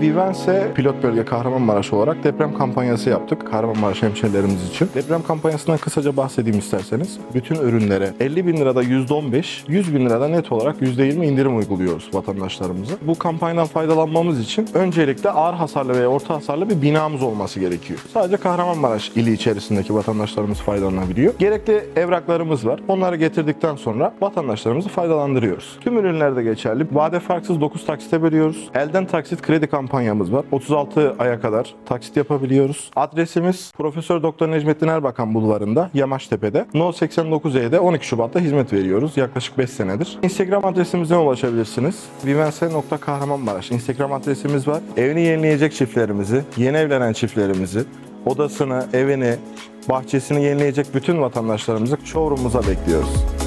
Vivense pilot bölge Kahramanmaraş olarak deprem kampanyası yaptık Kahramanmaraş hemşehrilerimiz için. Deprem kampanyasından kısaca bahsedeyim isterseniz. Bütün ürünlere 50 bin lirada %15, 100 bin lirada net olarak %20 indirim uyguluyoruz vatandaşlarımıza. Bu kampanyadan faydalanmamız için öncelikle ağır hasarlı veya orta hasarlı bir binamız olması gerekiyor. Sadece Kahramanmaraş ili içerisindeki vatandaşlarımız faydalanabiliyor. Gerekli evraklarımız var. Onları getirdikten sonra vatandaşlarımızı faydalandırıyoruz. Tüm ürünlerde geçerli. Vade farksız 9 taksite bölüyoruz. Elden taksit kredi kampanyamız var. 36 aya kadar taksit yapabiliyoruz. Adresimiz Profesör Doktor Necmettin Erbakan Bulvarı'nda Yamaçtepe'de. No 89E'de 12 Şubat'ta hizmet veriyoruz. Yaklaşık 5 senedir. Instagram adresimizden ulaşabilirsiniz. vivense.kahramanmaraş Instagram adresimiz var. Evini yenileyecek çiftlerimizi, yeni evlenen çiftlerimizi, odasını, evini, bahçesini yenileyecek bütün vatandaşlarımızı showroom'umuza bekliyoruz.